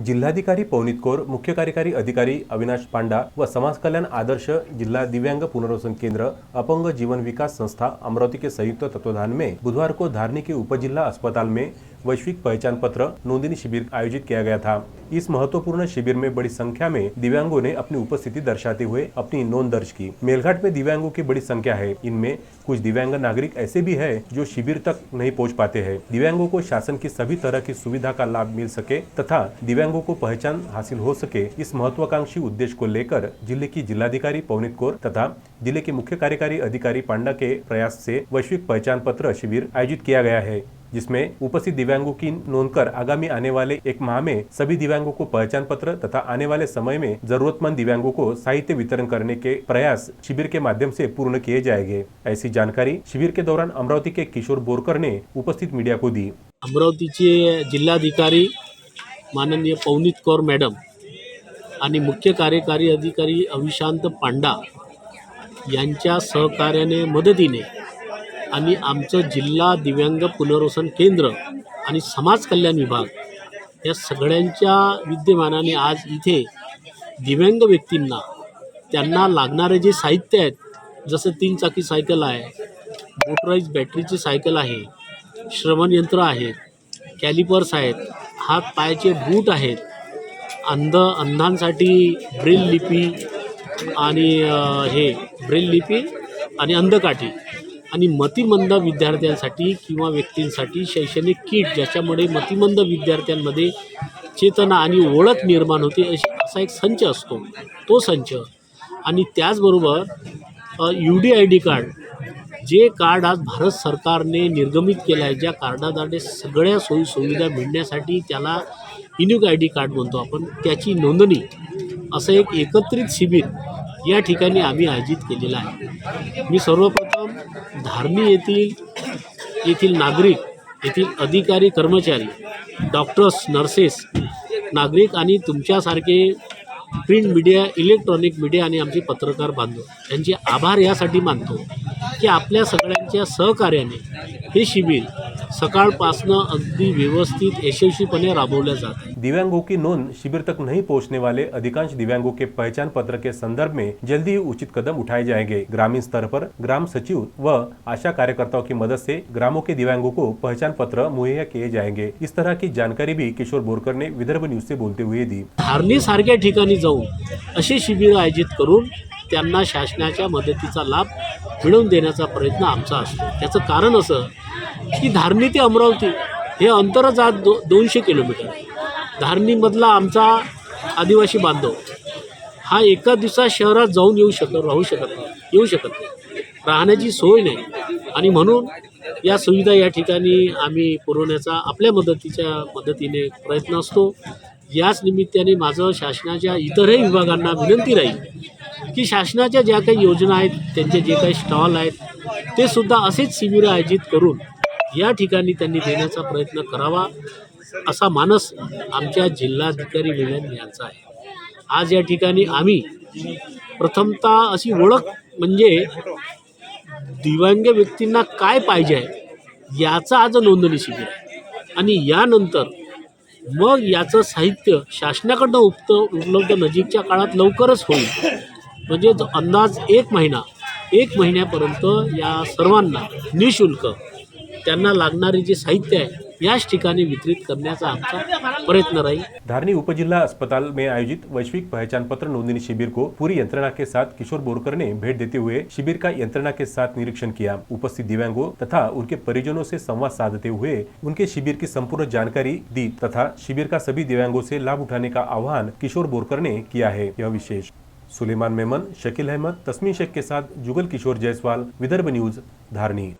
जिल्हाधिकारी पवनीत कौर, मुख्य कार्यकारी अधिकारी अविनाश पांडा व समाज कल्याण आदर्श जिला दिव्यांग पुनर्वसन केंद्र, अपंग जीवन विकास संस्था अमरावती के संयुक्त तत्वाधान में बुधवार को धारणी के उपजिला अस्पताल में वैश्विक पहचान पत्र नोंदनी शिविर आयोजित किया गया था। इस महत्वपूर्ण शिविर में बड़ी संख्या में दिव्यांगों ने अपनी उपस्थिति दर्शाते हुए अपनी नोंद दर्ज की। मेलघाट में दिव्यांगों की बड़ी संख्या है। इनमें कुछ दिव्यांग नागरिक ऐसे भी है जो शिविर तक नहीं पहुँच पाते हैं। दिव्यांगों को शासन की सभी तरह की सुविधा का लाभ मिल सके तथा दिव्यांगों को पहचान हासिल हो सके इस महत्वाकांक्षी उद्देश्य को लेकर ज़िले की जिलाधिकारी पवनित कौर तथा ज़िले के मुख्य कार्यकारी अधिकारी पांडा के प्रयास से वैश्विक पहचान पत्र शिविर आयोजित किया गया है। जिसमें उपस्थित दिव्यांगों की नोंद कर आगामी आने वाले एक माह में सभी दिव्यांगों को पहचान पत्र तथा आने वाले समय में जरूरतमंद दिव्यांगों को साहित्य वितरण करने के प्रयास शिविर के माध्यम से पूर्ण किए जाएंगे। ऐसी जानकारी शिविर के दौरान अमरावती के किशोर बोरकर ने उपस्थित मीडिया को दी। अमरावतीचे जिल्हाधिकारी माननीय पवनीत कौर मॅडम आणि मुख्य कार्यकारी अधिकारी अविशांत पांडा यांच्या सहकार्याने मदतीने आणि आमचं जिल्हा दिव्यांग पुनर्वसन केंद्र आणि समाज कल्याण विभाग या सगळ्यांच्या विद्यमानाने आज इथे दिव्यांग व्यक्तींना त्यांना लागणारे जे साहित्य आहेत जसं तीन चाकी सायकल आहे मोटराईज बॅटरीची सायकल आहे श्रवणयंत्र आहेत कॅलिपर्स आहेत हात पायाचे बूट आहेत अंध अंधांसाठी ब्रेल लिपी आणि हे ब्रेल लिपी आणि अंधकाठी. आणि मतिमंद विद्यार्थ्यांसाठी किंवा व्यक्तींसाठी शैक्षणिक किट ज्याच्यामुळे मतिमंद विद्यार्थ्यांमध्ये चेतना आणि ओळख निर्माण होते अशी असा एक संच असतो. तो संच. आणि त्याचबरोबर U D I D card. जे कार्ड आज भारत सरकारने निर्गमित केलं आहे ज्या कार्डाद्वारे सगळ्या सोयीसुविधा मिळण्यासाठी त्याला युनिक आय डी कार्ड म्हणतो आपण. त्याची नोंदणी असं एक एकत्रित शिबिर या ठिकाणी आम्ही आयोजित केलेलं आहे. मी सर्वप्रथम धारणी येथील येथील नागरिक येथील अधिकारी कर्मचारी डॉक्टर्स नर्सेस नागरिक आणि तुमच्यासारखे प्रिंट मीडिया इलेक्ट्रॉनिक मीडिया आणि आमचे पत्रकार बांधव यांचे आभार यासाठी मानतो की आपल्या सगळ्यांच्या सहकार्याने हे शिबिर सकाळपासनं अगदी व्यवस्थित यशस्वीपणे राबवलं जात आहे. दिव्यांगों की नोंद शिविर तक नहीं पहुंचने वाले अधिकांश दिव्यांगों के पहचान पत्र के संदर्भ में जल्दी ही उचित कदम उठाए जाएंगे। ग्रामीण स्तर पर ग्राम सचिव व आशा कार्यकर्ताओं की मदद से ग्रामों के दिव्यांगों को पहचान पत्र मुहैया किए जाएंगे। इस तरह की जानकारी भी किशोर बोरकर ने विदर्भ न्यूज से बोलते हुए दी। धारणीसारख्या ठिकाणी जाऊन अशी शिबिर आयोजित करून त्यांना शासनाच्या मदतीचा लाभ मिळवून देण्याचा प्रयत्न आमचा असतो. त्याचं कारण असं की धारणी ते अमरावती हे अंतरच आज दो दोनशे किलोमीटर. धारणीमधला आमचा आदिवासी बांधव हा एका दिवसात शहरात जाऊन येऊ शकत राहू शकत नाही येऊ शकत नाही. राहण्याची सोय नाही. आणि म्हणून या सुविधा या ठिकाणी आम्ही पुरवण्याचा आपल्या मदतीच्या मदतीने प्रयत्न असतो. याच निमित्ताने माझं शासनाच्या इतरही विभागांना विनंती राहील की शासनाच्या ज्या काही योजना आहेत त्यांचे जे काही स्टॉल आहेत ते सुद्धा असेच शिबिरं आयोजित करून या ठिकाणी त्यांनी देण्याचा प्रयत्न करावा. असा मानस आमच्या जिल्हाधिकारी विलयन यांचा आहे. आज या ठिकाणी आम्ही प्रथमतः अशी ओळख म्हणजे दिव्यांग व्यक्तींना काय पाहिजे आहे याचा आज नोंदणी शिबिर आहे. आणि यानंतर मग याचं साहित्य शासनाकडनं उपत उपलब्ध नजीकच्या काळात लवकरच होईल. म्हणजे अंदाज एक महिना एक महिन्यापर्यंत या सर्वांना निशुल्क त्यांना लागणारे जे साहित्य आहे वितरित करण्याचा आमचा प्रयत्न राहील. धारनी उपजिला अस्पताल में आयोजित वैश्विक पहचान पत्र नोंदनी शिविर को पूरी यंत्रणा के साथ किशोर बोरकर ने भेंट देते हुए शिविर का यंत्रणा के साथ निरीक्षण किया। उपस्थित दिव्यांगों तथा उनके परिजनों से संवाद साधते हुए उनके शिविर की संपूर्ण जानकारी दी तथा शिविर का सभी दिव्यांगों से लाभ उठाने का आह्वान किशोर बोरकर ने किया है। यह विशेष। सुलेमान मेमन, शकील अहमद, तस्मीन शेख के साथ जुगल किशोर जायसवाल, विदर्भ न्यूज़ धारनी